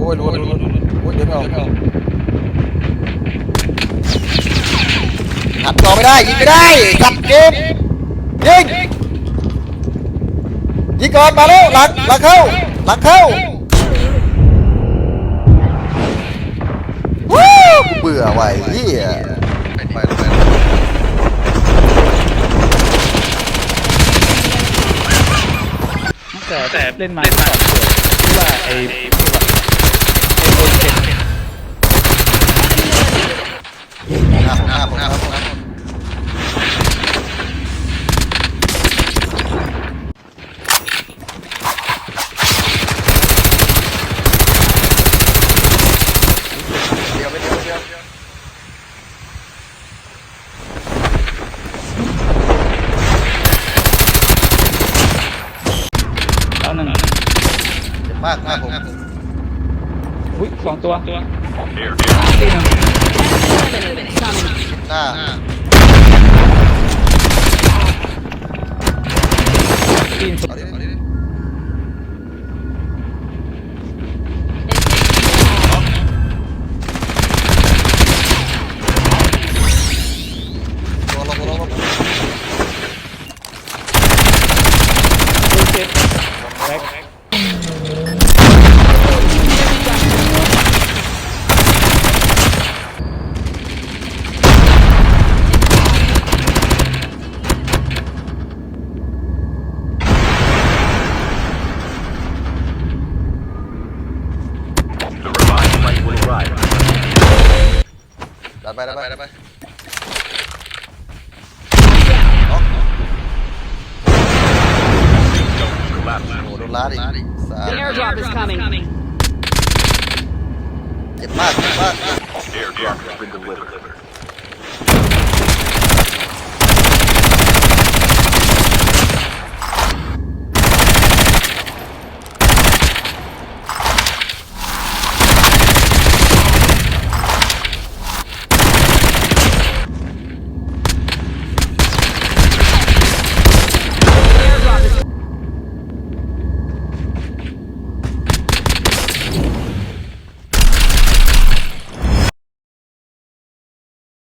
อ้ยรัวรัวรัวโอ้ยเดี๋ยวไม่ออกหัดต่อไม่ได้ยิงไม่ได้สับเกมยิงยิงก่อนมาแล้วหลังหลังเข้าหลังเข้าวู้กูเบื่อว่ะไอ้เหี้ยไปไปไปแต่แต่เล่นมาสองตัวที่ว่าไอ้ หน้าผมหน้าผมหน้าผมหน้าผมเดียวไม่เดียวไม่เดียวแล้วนั่นเจ็บมากหน้าผม อุ้ยสองตัวตัว Here, ตีหนึ่ง หน้า ตีนสุด เอาดิเอาดิ ตัวลงตัวลง โปรเจกต์แบ็ค flight will arrive. ดันไปดัน ไป ไป ไปไป น็อก Collapse. โอ้โหโดนล้าดอีกสาม The airdrop is coming. เจ็บมากเจ็บมาก Airdrop has been delivered.